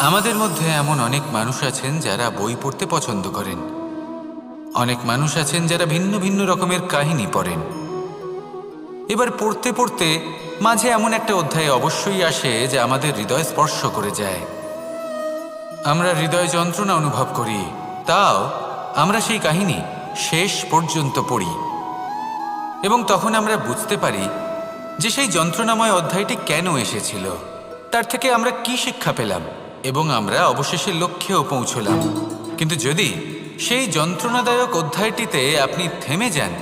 আমাদের মধ্যে এমন অনেক মানুষ আছেন যারা বই পড়তে পছন্দ করেন। অনেক মানুষ আছেন যারা ভিন্ন ভিন্ন রকমের কাহিনী পড়েন। এবার পড়তে পড়তে মাঝে এমন একটা অধ্যায় অবশ্যই আসে যা আমাদের হৃদয় স্পর্শ করে যায়। আমরা হৃদয় যন্ত্রণা অনুভব করি, তাও আমরা সেই কাহিনী শেষ পর্যন্ত পড়ি। এবং তখন আমরা বুঝতে পারি যে সেই যন্ত্রণাময় অধ্যায়টি কেন এসেছিল, তার থেকে আমরা কি শিক্ষা পেলাম। এবং আমরা অবশেষে লক্ষ্যেও পৌঁছলাম। কিন্তু যদি সেই যন্ত্রণাদায়ক অধ্যায়টিতে আপনি থেমে যান,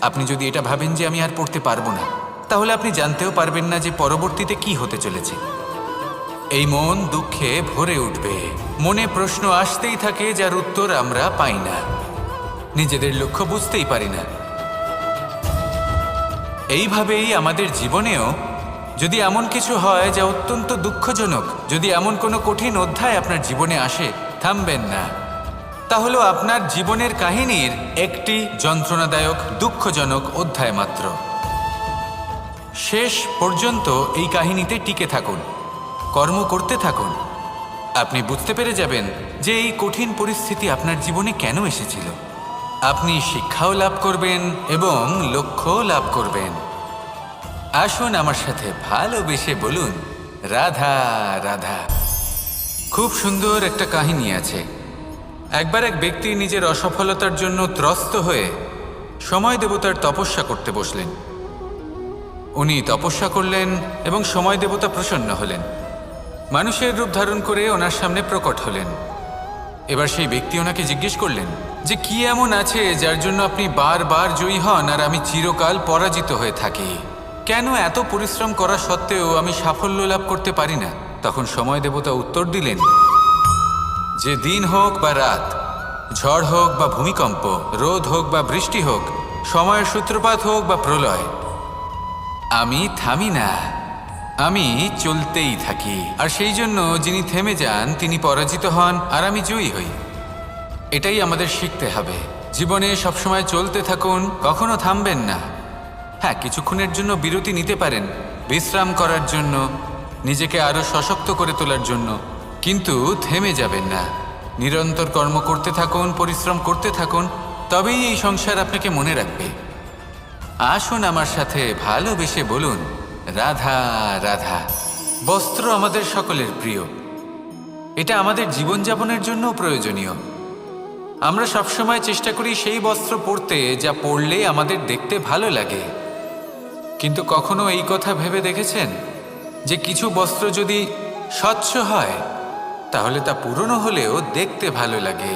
আপনি যদি এটা ভাবেন যে আমি আর পড়তে পারব না, তাহলে আপনি জানতেও পারবেন না যে পরবর্তীতে কি হতে চলেছে। এই মন দুঃখে ভরে উঠবে। মনে প্রশ্ন আসতেই থাকে, যার উত্তর আমরা পাই না। নিজেদের লক্ষ্য বুঝতেই পারি না। এইভাবেই আমাদের জীবনেও যদি এমন কিছু হয় যা অত্যন্ত দুঃখজনক, যদি এমন কোনো কঠিন অধ্যায় আপনার জীবনে আসে, থামবেন না। তাহলে আপনার জীবনের কাহিনীর একটি যন্ত্রণাদায়ক, দুঃখজনক অধ্যায় মাত্র। শেষ পর্যন্ত এই কাহিনীতে টিকে থাকুন, কর্ম করতে থাকুন। আপনি বুঝতে পেরে যাবেন যে এই কঠিন পরিস্থিতি আপনার জীবনে কেন এসেছিল। আপনি শিক্ষাও লাভ করবেন এবং লক্ষ্যও লাভ করবেন। আসুন আমার সাথে ভালোবেসে বলুন, রাধা রাধা। খুব সুন্দর একটা কাহিনী আছে। একবার এক ব্যক্তি নিজের অসফলতার জন্য ত্রস্ত হয়ে সময় দেবতার তপস্যা করতে বসলেন। উনি তপস্যা করলেন এবং সময় দেবতা প্রসন্ন হলেন। মানুষের রূপ ধারণ করে ওনার সামনে প্রকট হলেন। এবার সেই ব্যক্তি ওনাকে জিজ্ঞেস করলেন যে, কি এমন আছে যার জন্য আপনি বারবার জয়ী হন আর আমি চিরকাল পরাজিত হয়ে থাকি? কেন এত পরিশ্রম করা সত্ত্বেও আমি সাফল্য লাভ করতে পারি না? তখন সময় দেবতা উত্তর দিলেন, যে দিন হোক বা রাত, ঝড় হোক বা ভূমিকম্প, রোদ হোক বা বৃষ্টি হোক, সময়ের সূত্রপাত হোক বা প্রলয়, আমি থামি না, আমি চলতেই থাকি। আর সেই জন্য যিনি থেমে যান, তিনি পরাজিত হন, আর আমি জয়ী হই। এটাই আমাদের শিখতে হবে। জীবনে সবসময় চলতে থাকুন, কখনো থামবেন না। হ্যাঁ কিছুক্ষণের জন্য বিরতি নিতে পারেন। বিশ্রাম করার জন্য, নিজেকে আরও সশক্ত করে তোলার জন্য। কিন্তু থেমে যাবেন না। নিরন্তর কর্ম করতে থাকুন, পরিশ্রম করতে থাকুন, তবেই এই সংসার আপনাকে মনে রাখবে। আসুন আমার সাথে ভালোবেসে বলুন, রাধা রাধা, বস্ত্র আমাদের সকলের প্রিয়। এটা আমাদের জীবনযাপনের জন্য প্রয়োজনীয়। আমরা সবসময় চেষ্টা করি সেই বস্ত্র পরতে, যা পরলে আমাদের দেখতে ভালো লাগে। কিন্তু কখনো এই কথা ভেবে দেখেছেন? যে কিছু বস্ত্র যদি স্বচ্ছ হয়, তাহলে তা পুরনো হলেও দেখতে ভালো লাগে।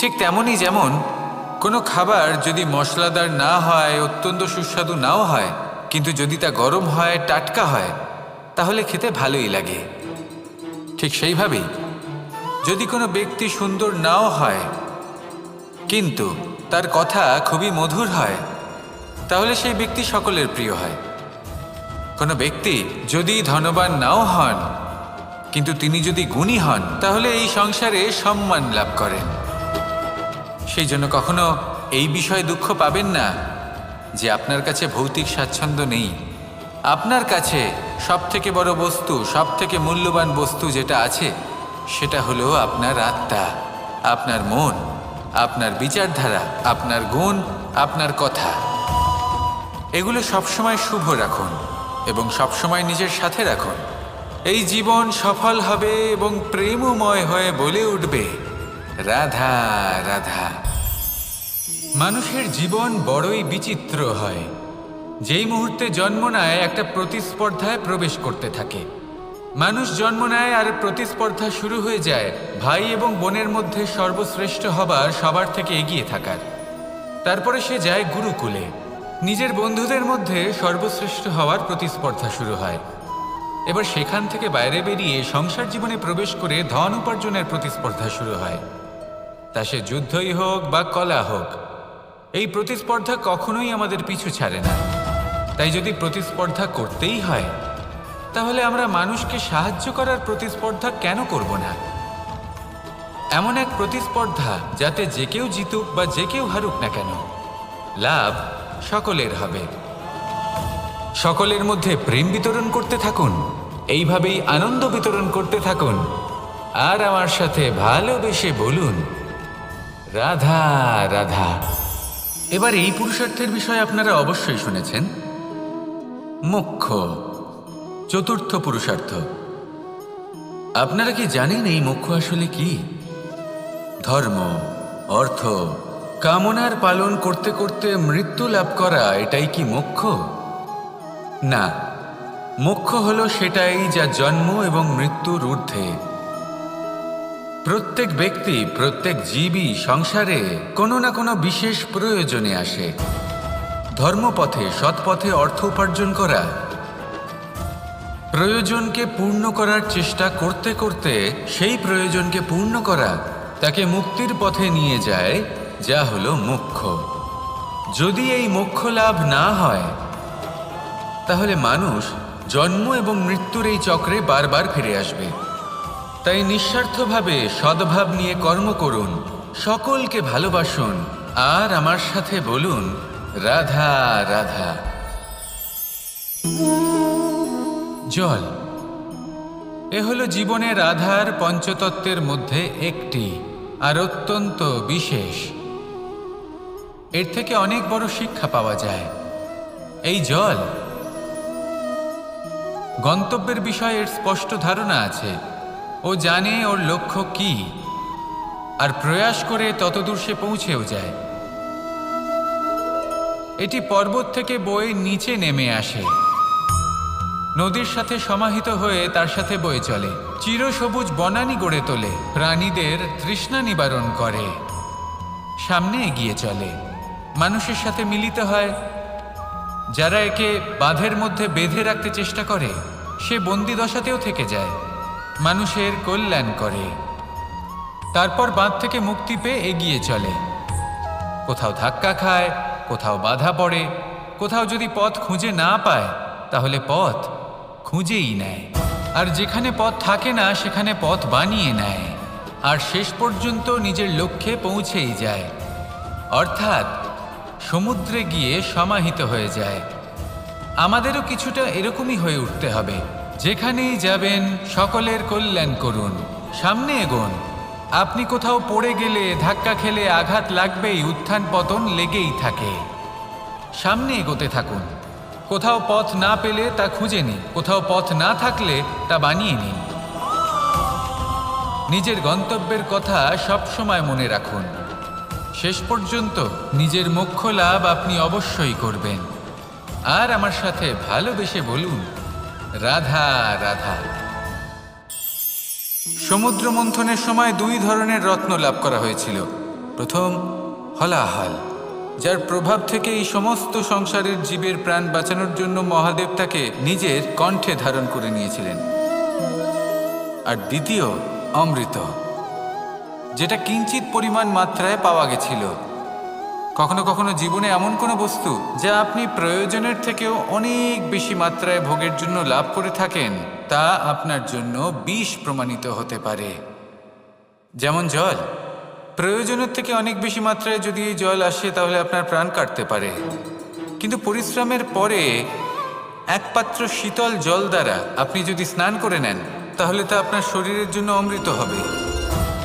ঠিক তেমনই যেমন কোনো খাবার যদি মশলাদার না হয়, অত্যন্ত সুস্বাদু নাও হয়, কিন্তু যদি তা গরম হয়, টাটকা হয়, তাহলে খেতে ভালোই লাগে। ঠিক সেইভাবেই যদি কোনো ব্যক্তি সুন্দর নাও হয়, কিন্তু তার কথা খুবই মধুর হয় তাহলে সেই ব্যক্তি সকলের প্রিয় হয়। কোনো ব্যক্তি যদি ধনবান নাও হন, কিন্তু তিনি যদি গুণী হন, তাহলে এই সংসারে সম্মান লাভ করেন। সেই জন্য কখনো এই বিষয়ে দুঃখ পাবেন না যে আপনার কাছে ভৌতিক স্বাচ্ছন্দ্য নেই। আপনার কাছে সব থেকে বড় বস্তু সব থেকে মূল্যবান বস্তু যেটা আছে, সেটা হলো আপনার আত্মা, আপনার মন, আপনার বিচারধারা, আপনার গুণ, আপনার কথা। এগুলো সবসময় শুভ রাখুন এবং সবসময় নিজের সাথে রাখুন। এই জীবন সফল হবে এবং প্রেমময় হয়ে বলে উঠবে, রাধা রাধা। মানুষের জীবন বড়ই বিচিত্র হয়। যেই মুহূর্তে জন্ম নেয়, একটা প্রতিস্পর্ধায় প্রবেশ করতে থাকে। মানুষ জন্ম নেয় আর প্রতিস্পর্ধা শুরু হয়ে যায় ভাই এবং বোনের মধ্যে সর্বশ্রেষ্ঠ হবার, সবার থেকে এগিয়ে থাকার। তারপরে সে যায় গুরুকুলে। নিজের বন্ধুদের মধ্যে সর্বশ্রেষ্ঠ হওয়ার প্রতিস্পর্ধা শুরু হয়। এবার সেখান থেকে বাইরে বেরিয়ে সংসার জীবনে প্রবেশ করে ধন উপার্জনের প্রতিস্পর্ধা শুরু হয়। তা সে যুদ্ধই হোক বা কলা হোক, এই প্রতিস্পর্ধা কখনোই আমাদের পিছু ছাড়ে না। তাই যদি প্রতিস্পর্ধা করতেই হয়, তাহলে আমরা মানুষকে সাহায্য করার প্রতিস্পর্ধা কেন করব না? এমন এক প্রতিস্পর্ধা যাতে যে কেউ জিতুক বা যে কেউ হারুক না কেন, লাভ সকলের হবে। সকলের মধ্যে প্রেম বিতরণ করতে থাকুন, এইভাবেই আনন্দ বিতরণ করতে থাকুন। আর আমার সাথে ভালোবেসে বলুন, রাধা রাধা। এবার এই পুরুষার্থের বিষয়ে আপনারা অবশ্যই শুনেছেন। মুখ্য, চতুর্থ পুরুষার্থ। আপনারা কি জানেন এই মুখ্য আসলে কি? ধর্ম, অর্থ কামনার পালন করতে করতে মৃত্যু লাভ করা, এটাই কি মোক্ষ? না। মোক্ষ হল সেটাই যা জন্ম এবং মৃত্যুর ঊর্ধ্বে। প্রত্যেক ব্যক্তি, প্রত্যেক জীবই সংসারে কোনো না কোনো বিশেষ প্রয়োজনে আসে। ধর্মপথে, সৎপথে অর্থ উপার্জন করা। প্রয়োজনকে পূর্ণ করার চেষ্টা করতে করতে সেই প্রয়োজনকে পূর্ণ করা তাকে মুক্তির পথে নিয়ে যায় যা হলো মোক্ষ যদি এই মোক্ষ লাভ না হয়, তাহলে মানুষ জন্ম এবং মৃত্যুর এই চক্রে বারবার ফিরে আসবে। তাই নিঃস্বার্থভাবে সদ্ভাব নিয়ে কর্ম করুন, সকলকে ভালোবাসুন, আর আমার সাথে বলুন, রাধা রাধা। জল, এ হলো জীবনের আধার পঞ্চতত্ত্বের মধ্যে একটি, আর অত্যন্ত বিশেষ। এর থেকে অনেক বড় শিক্ষা পাওয়া যায়। এই জল গন্তব্যের বিষয়ে এর স্পষ্ট ধারণা আছে। ও জানে ওর লক্ষ্য কি, আর প্রয়াস করে ততদূর সে পৌঁছেও যায়। এটি পর্বত থেকে বয়ে নিচে নেমে আসে। নদীর সাথে সমাহিত হয়ে তার সাথে বয়ে চলে। চিরসবুজ বনানি গড়ে তোলে। প্রাণীদের তৃষ্ণা নিবারণ করে। সামনে এগিয়ে চলে। মানুষের সাথে মিলিত হয়। যারা একে বাঁধের মধ্যে বেঁধে রাখতে চেষ্টা করে, সে বন্দি দশাতেও থেকে যায়। মানুষের কল্যাণ করে। তারপর বাঁধ থেকে মুক্তি পেয়ে এগিয়ে চলে। কোথাও ধাক্কা খায়, কোথাও বাধা পড়ে, কোথাও যদি পথ খুঁজে না পায়, তাহলে পথ খুঁজেই নেয়। আর যেখানে পথ থাকে না, সেখানে পথ বানিয়ে নেয়। আর শেষ পর্যন্ত নিজের লক্ষ্যে পৌঁছেই যায়। অর্থাৎ সমুদ্রে গিয়ে সমাহিত হয়ে যায়। আমাদেরও কিছুটা এরকমই হয়ে উঠতে হবে। যেখানেই যাবেন, সকলের কল্যাণ করুন। সামনে এগোন। আপনি কোথাও পড়ে গেলে, ধাক্কা খেলে আঘাত লাগবেই, উত্থান পতন লেগেই থাকে। সামনে এগোতে থাকুন। কোথাও পথ না পেলে তা খুঁজে নিন। কোথাও পথ না থাকলে তা বানিয়ে নিন। নিজের গন্তব্যের কথা সব সময় মনে রাখুন। শেষ পর্যন্ত নিজের মোক্ষ লাভ আপনি অবশ্যই করবেন। আর আমার সাথে ভালোবেসে বলুন, রাধা রাধা। সমুদ্র মন্থনের সময় দুই ধরনের রত্ন লাভ করা হয়েছিল। প্রথম, হলাহল, যার প্রভাব থেকে এই সমস্ত সংসারের জীবের প্রাণ বাঁচানোর জন্য মহাদেব তাকে নিজের কণ্ঠে ধারণ করে নিয়েছিলেন। আর দ্বিতীয়, অমৃত। যেটা কিঞ্চিত পরিমাণ মাত্রায় পাওয়া গেছিল। কখনো কখনো জীবনে এমন কোনো বস্তু যা আপনি প্রয়োজনের থেকেও অনেক বেশি মাত্রায় ভোগের জন্য লাভ করে থাকেন, তা আপনার জন্য বিষ প্রমাণিত হতে পারে। যেমন জল। প্রয়োজনের থেকে অনেক বেশি মাত্রায় যদি এই জল আসে, তাহলে আপনার প্রাণ কাটতে পারে। কিন্তু পরিশ্রমের পরে এক পাত্র শীতল জল দ্বারা আপনি যদি স্নান করে নেন, তাহলে তা আপনার শরীরের জন্য অমৃত হবে।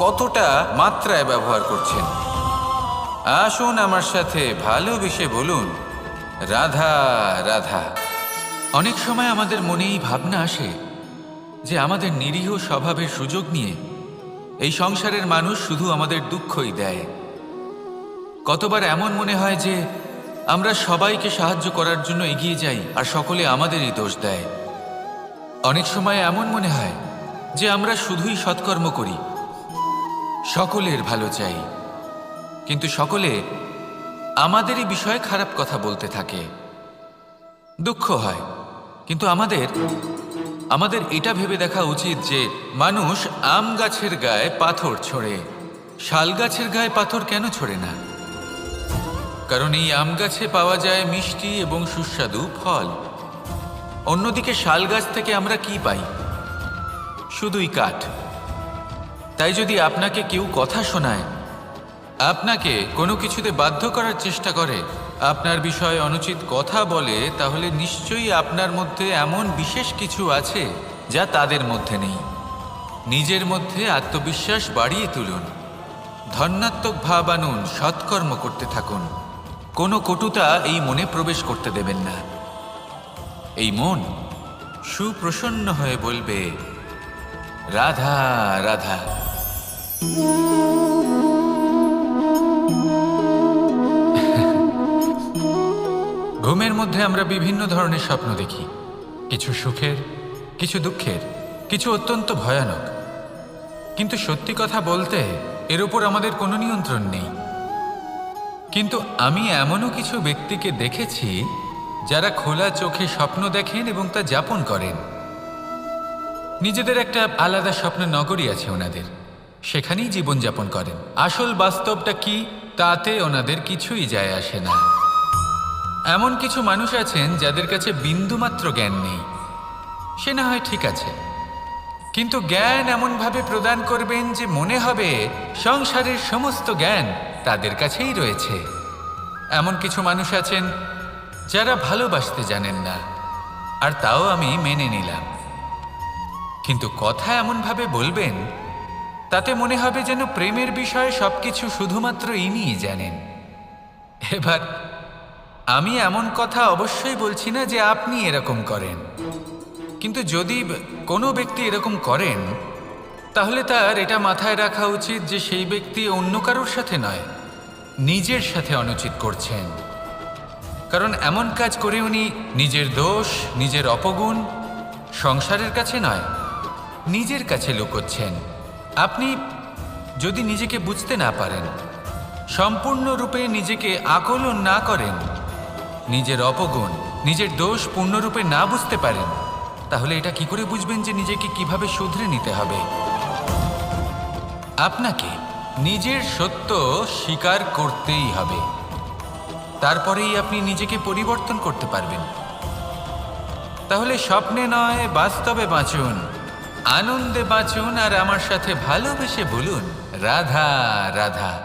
কতটা মাত্রায় ব্যবহার করছেন? আসুন আমার সাথে ভালোবেসে বলুন, রাধা রাধা। অনেক সময় আমাদের মনে এই ভাবনা আসে যে আমাদের নিরীহ স্বভাবের সুযোগ নিয়ে এই সংসারের মানুষ শুধু আমাদের দুঃখই দেয়। কতবার এমন মনে হয় যে আমরা সবাইকে সাহায্য করার জন্য এগিয়ে যাই আর সকলে আমাদেরই দোষ দেয়। অনেক সময় এমন মনে হয় যে আমরা শুধুই সৎকর্ম করি। সকলের ভালো চাই। কিন্তু সকলে আমাদেরই বিষয়ে খারাপ কথা বলতে থাকে। দুঃখ হয়, কিন্তু আমাদের আমাদের এটা ভেবে দেখা উচিত যে মানুষ আম গাছের গায়ে পাথর ছোড়ে। শাল গাছের গায়ে পাথর কেন ছোড়ে না? কারণ এই আম গাছে পাওয়া যায় মিষ্টি এবং সুস্বাদু ফল। অন্যদিকে শাল গাছ থেকে আমরা কি পাই? শুধুই কাঠ। তাই যদি আপনাকে কেউ কথা শোনায়, আপনাকে কোনো কিছুতে বাধ্য করার চেষ্টা করে, আপনার বিষয়ে অনুচিত কথা বলে, তাহলে নিশ্চয়ই আপনার মধ্যে এমন বিশেষ কিছু আছে যা তাদের মধ্যে নেই। নিজের মধ্যে আত্মবিশ্বাস বাড়িয়ে তুলুন। ধন্যাত্মক ভাব আনুন, সৎকর্ম করতে থাকুন। কোনো কটুতা এই মনে প্রবেশ করতে দেবেন না। এই মন সুপ্রসন্ন হয়ে বলবে, রাধা রাধা। ঘুমের মধ্যে আমরা বিভিন্ন ধরনের স্বপ্ন দেখি। কিছু সুখের, কিছু দুঃখের, কিছু অত্যন্ত ভয়ানক। কিন্তু সত্যি কথা বলতে, এর উপর আমাদের কোনো নিয়ন্ত্রণ নেই। কিন্তু আমি এমনও কিছু ব্যক্তিকে দেখেছি, যারা খোলা চোখে স্বপ্ন দেখেন এবং তা যাপন করেন। নিজেদের একটা আলাদা স্বপ্ন নগরী আছে ওনাদের। সেখানেই জীবনযাপন করেন। আসল বাস্তবটা কি, তাতে ওনাদের কিছুই যায় আসে না। এমন কিছু মানুষ আছেন যাদের কাছে বিন্দুমাত্র জ্ঞান নেই। সে না হয় ঠিক আছে। কিন্তু জ্ঞান এমনভাবে প্রদান করবেন যে মনে হবে সংসারের সমস্ত জ্ঞান তাদের কাছেই রয়েছে। এমন কিছু মানুষ আছেন যারা ভালোবাসতে জানেন না, আর তাও আমি মেনে নিলাম। কিন্তু কথা এমনভাবে বলবেন তাতে মনে হবে যেন প্রেমের বিষয়ে সবকিছু শুধুমাত্র ইনিই জানেন। এবার, আমি এমন কথা অবশ্যই বলছি না যে আপনি এরকম করেন। কিন্তু যদি কোনো ব্যক্তি এরকম করেন, তাহলে তার এটা মাথায় রাখা উচিত যে সেই ব্যক্তি অন্য কারোর সাথে নয়, নিজের সাথে অনুচিত করছেন। কারণ এমন কাজ করে উনি নিজের দোষ, নিজের অপগুণ সংসারের কাছে নয়, নিজের কাছে লুকোচ্ছেন। আপনি যদি নিজেকে বুঝতে না পারেন, সম্পূর্ণরূপে নিজেকে আকলন না করেন, নিজের অপগুণ, নিজের দোষ পূর্ণরূপে না বুঝতে পারেন, তাহলে এটা কি করে বুঝবেন যে নিজেকে কীভাবে শুধরে নিতে হবে? আপনাকে নিজের সত্য স্বীকার করতেই হবে। তারপরেই আপনি নিজেকে পরিবর্তন করতে পারবেন। তাহলে স্বপ্নে নয়, বাস্তবে বাঁচুন। আনন্দে বাঁচুন আর আমার সাথে ভালোবেসে বলুন, রাধা রাধা।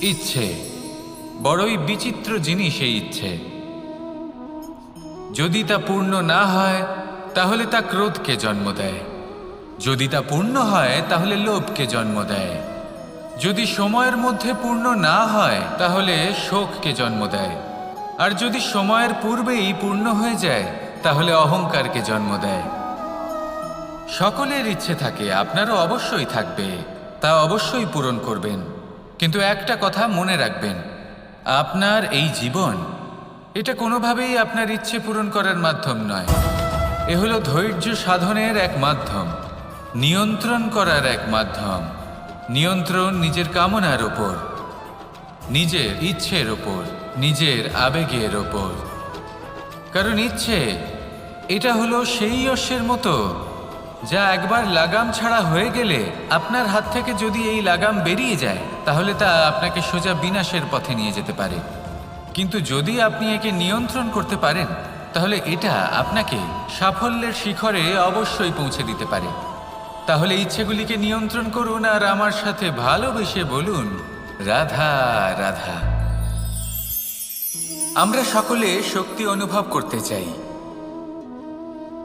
ইচ্ছে, বড়ই বিচিত্র জিনিস এই ইচ্ছে। যদি তা পূর্ণ না হয়, তাহলে তা ক্রোধকে জন্ম দেয়। যদি তা পূর্ণ হয়, তাহলে লোভকে জন্ম দেয়। যদি সময়ের মধ্যে পূর্ণ না হয়, তাহলে শোককে জন্ম দেয়। আর যদি সময়ের পূর্বেই পূর্ণ হয়ে যায়, তাহলে অহংকারকে জন্ম দেয়। সকলের ইচ্ছে থাকে, আপনারও অবশ্যই থাকবে, তা অবশ্যই পূরণ করবেন। কিন্তু একটা কথা মনে রাখবেন, আপনার এই জীবন, এটা কোনোভাবেই আপনার ইচ্ছে পূরণ করার মাধ্যম নয়। এ হলো ধৈর্য সাধনের এক মাধ্যম, নিয়ন্ত্রণ করার এক মাধ্যম, নিয়ন্ত্রণ নিজের কামনার ওপর নিজের ইচ্ছের ওপর নিজের আবেগের ওপর কারণ ইচ্ছে, এটা হলো সেই অশ্বের মতো। যা একবার লাগাম ছাড়া হয়ে গেলে আপনার হাত থেকে যদি এই লাগাম বেরিয়ে যায়, তাহলে তা আপনাকে সোজা বিনাশের পথে নিয়ে যেতে পারে। কিন্তু যদি আপনি একে নিয়ন্ত্রণ করতে পারেন, তাহলে এটা আপনাকে সাফল্যের শিখরে অবশ্যই পৌঁছে দিতে পারে। তাহলে ইচ্ছেগুলিকে নিয়ন্ত্রণ করুন আর আমার সাথে ভালোবেসে বলুন, রাধা রাধা। আমরা সকলে শক্তি অনুভব করতে চাই।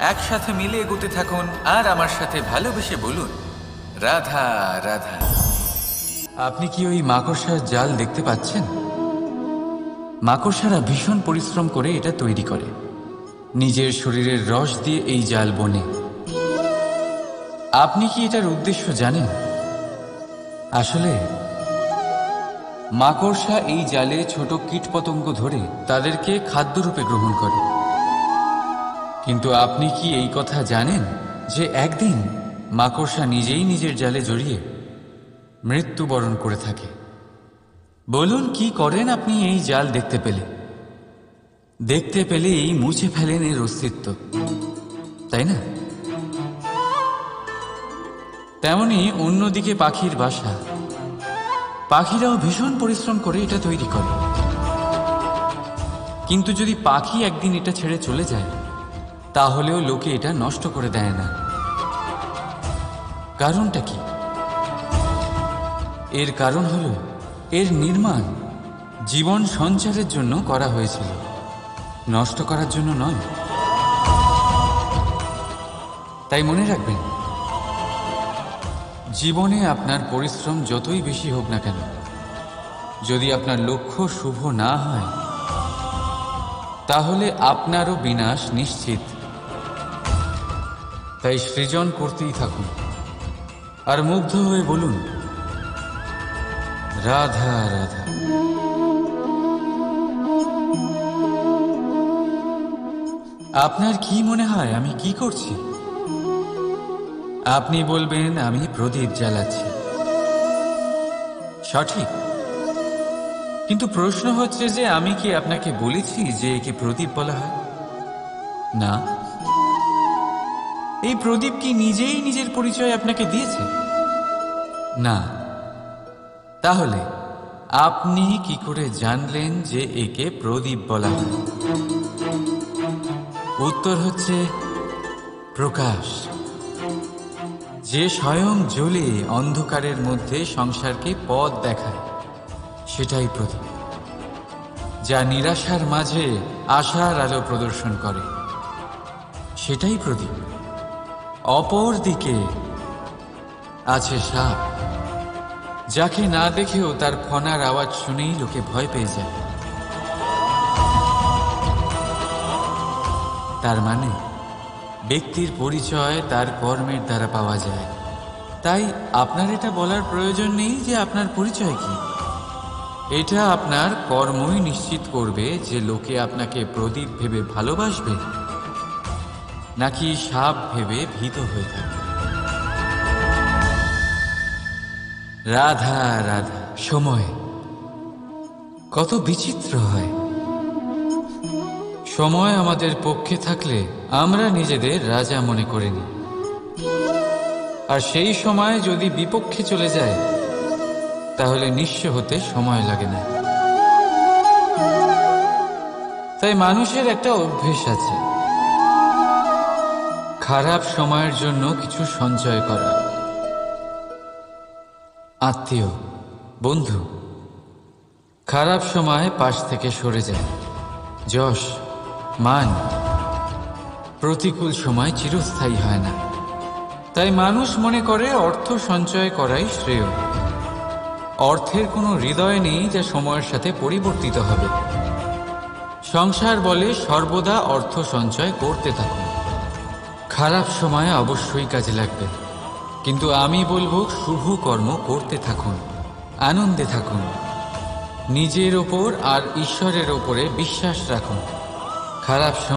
একসাথে মিলে এগোতে থাকুন আর আমার সাথে ভালোবেসে বলুন, রাধা রাধা। আপনি কি ওই মাকড়সার জাল দেখতে পাচ্ছেন? মাকড়সারা ভীষণ পরিশ্রম করে এটা তৈরি করে। নিজের শরীরের রস দিয়ে এই জাল বনে। আপনি কি এটার উদ্দেশ্য জানেন? আসলে, মাকড়সা এই জালে ছোট কীটপতঙ্গ ধরে তাদেরকে খাদ্যরূপে গ্রহণ করে। কিন্তু আপনি কি এই কথা জানেন যে একদিন মাকড়সা নিজেই নিজের জালে জড়িয়ে মৃত্যুবরণ করে থাকে? বলুন, কি করেন আপনি এই জাল দেখতে পেলে? দেখতে পেলেই মুছে ফেলেন এর অস্তিত্ব, তাই না? তেমনি অন্যদিকে পাখির বাসা। পাখিরাও ভীষণ পরিশ্রম করে এটা তৈরি করে। কিন্তু যদি পাখি একদিন এটা ছেড়ে চলে যায় তাহলেও লোকে এটা নষ্ট করে দেয় না। কারণটা কি? এর কারণ হল, এর নির্মাণ জীবন সঞ্চারের জন্য করা হয়েছিল। নষ্ট করার জন্য নয়। তাই মনে রাখবেন, জীবনে আপনার পরিশ্রম যতই বেশি হোক না কেন, যদি আপনার লক্ষ্য শুভ না হয়, তাহলে আপনারও বিনাশ নিশ্চিত। তাই সৃজন করতেই থাকুন। আর মুগ্ধ হয়ে বলুন, রাধা রাধা। আপনার কি মনে হয়, আমি কি করছি? আপনি বলবেন, আমি প্রদীপ জ্বালাচ্ছি। সঠিক। কিন্তু প্রশ্ন হচ্ছে যে, আমি কি আপনাকে বলেছি যে একে প্রদীপ বলা হয়? না। এই প্রদীপ কি নিজেই নিজের পরিচয় আপনাকে দিয়েছে? না। তাহলে, আপনি কি করে জানলেন যে একে প্রদীপ বলা হয়? উত্তর হচ্ছে, প্রকাশ। যে স্বয়ং জ্বলে অন্ধকারের মধ্যে সংসারকে পথ দেখায়, সেটাই প্রদীপ, যা নিরাশার মাঝে আশার আলো প্রদর্শন করে। সেটাই প্রদীপ। অপর দিকে আছে সাপ, যাকে না দেখেও তার ফনার আওয়াজ শুনেই লোকে ভয় পেয়ে যায়। তার মানে ব্যক্তির পরিচয় তার কর্মের দ্বারা পাওয়া যায়। তাই আপনার এটা বলার প্রয়োজন নেই যে আপনার পরিচয় কি। এটা আপনার কর্মই নিশ্চিত করবে যে লোকে আপনাকে প্রদীপ ভেবে ভালোবাসবে। নাকি সাপ ভেবে ভীত হয়ে থাকে? রাধা রাধা, সময়। কত বিচিত্র হয়। সময় আমাদের পক্ষে থাকলে আমরা নিজেদের রাজা মনে করে নিই আর সেই সময় যদি বিপক্ষে চলে যায়, তাহলে নিঃস্ব হতে সময় লাগে না। তাই মানুষের একটা অভ্যেস আছে। খারাপ সময়ের জন্য কিছু সঞ্চয় করা। আত্মীয়, বন্ধু, খারাপ সময় পাশ থেকে সরে যায়। যশ, মান, প্রতিকূল সময় চিরস্থায়ী হয় না। তাই মানুষ মনে করে অর্থ সঞ্চয় করাই শ্রেয়। অর্থের কোনো হৃদয় নেই যা সময়ের সাথে পরিবর্তিত হবে। সংসার বলে সর্বদা অর্থ সঞ্চয় করতে থাকুন খারাপ সময়ে অবশ্যই কাজে লাগবে। কিন্তু আমি বলব, শুভ কর্ম করতে থাকুন, আনন্দে থাকুন। নিজের ওপর আর ঈশ্বরের ওপরে বিশ্বাস রাখুন। খারাপ